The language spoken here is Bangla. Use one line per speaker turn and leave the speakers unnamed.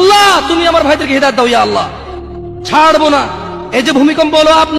আল্লাহ, তুমি আমার ভাইদেরকে হেদায়ত দাও, ইয়া আল্লাহ। ছাড়বো না। এই যে ভূমিকম্প হলো আপনার